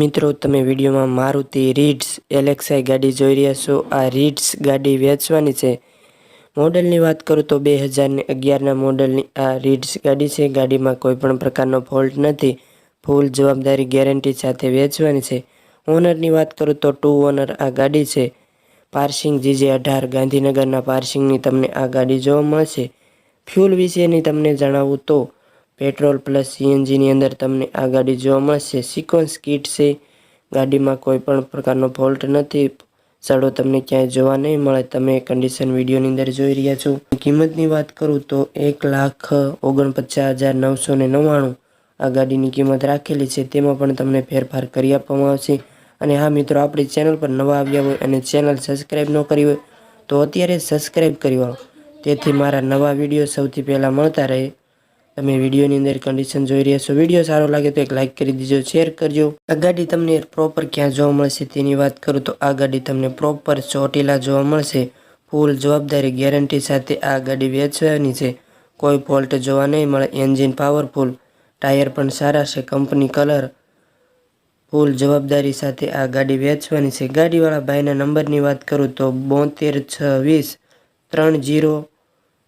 મિત્રો, તમે વિડીયોમાં મારુતિ રીડ્સ એલેક્સાઈ ગાડી જોઈ રહ્યા છો. આ રીડ્સ ગાડી વેચવાની છે. મોડલની વાત કરું તો બે હજારને અગિયારના મોડલની આ રીડ્સ ગાડી છે. ગાડીમાં કોઈપણ પ્રકારનો ફોલ્ટ નથી. ફૂલ જવાબદારી ગેરંટી સાથે વેચવાની છે. ઓનરની વાત કરું તો ટુ ઓનર આ ગાડી છે. પાર્સિંગ જીજે અઢાર, ગાંધીનગરના પાર્સિંગની તમને આ ગાડી જોવા મળશે. ફ્યુલ વિશેની તમને જણાવું તો પેટ્રોલ પ્લસ સીએનજીની અંદર તમને આ ગાડી જોવા મળશે. સિક્વન્સ કિટ છે. ગાડીમાં કોઈ પણ પ્રકારનો ફોલ્ટ નથી. સડો તમને ક્યાંય જોવા નહીં મળે. તમે કન્ડિશન વિડીયોની અંદર જોઈ રહ્યા છો. કિંમતની વાત કરું તો એક લાખ ઓગણપચાસ હજાર નવસો ને આ ગાડીની કિંમત રાખેલી છે. તેમાં પણ તમને ફેરફાર કરી આપવામાં આવશે. અને હા મિત્રો, આપણી ચેનલ પર નવા આવ્યા હોય અને ચેનલ સબસ્ક્રાઈબ ન કરી હોય તો અત્યારે સબસ્ક્રાઈબ કરી તેથી મારા નવા વીડિયો સૌથી પહેલાં મળતા રહે. તમે વિડીયોની અંદર કન્ડિશન જોઈ રહ્યા છો. વીડિયો સારો લાગે તો એક લાઇક કરી દીજો શેર કરજો. આ ગાડી તમને પ્રોપર ક્યાં જોવા મળશે તેની વાત કરું તો આ ગાડી તમને પ્રોપર ચોટીલા જોવા મળશે. ફૂલ જવાબદારી ગેરંટી સાથે આ ગાડી વેચવાની છે. કોઈ ફોલ્ટ જોવા નહીં મળે એન્જિન પાવરફુલ ટાયર પણ સારા છે કંપની કલર ફૂલ જવાબદારી સાથે આ ગાડી વેચવાની છે. ગાડીવાળા ભાઈના નંબરની વાત કરું તો બોતેર છ વીસ ત્રણ જીરો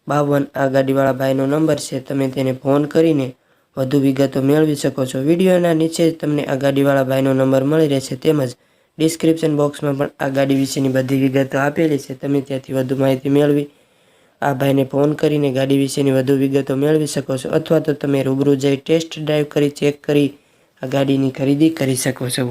બાવન આ ગાડીવાળા ભાઈનો નંબર છે, તમે તેને ફોન કરીને વધુ વિગતો મેળવી શકો છો. વિડીયોના નીચે જ તમને આ ગાડીવાળા ભાઈનો નંબર મળી રહેશે, તેમજ ડિસ્ક્રિપ્શન બોક્સમાં પણ આ ગાડી વિશેની બધી વિગતો આપેલી છે. તમે ત્યાંથી વધુ માહિતી મેળવી, આ ભાઈને ફોન કરીને ગાડી વિશેની વધુ વિગતો મેળવી શકો છો, અથવા તો તમે રૂબરૂ જઈ ટેસ્ટ ડ્રાઈવ કરી, ચેક કરી આ ગાડીની ખરીદી કરી શકો છો.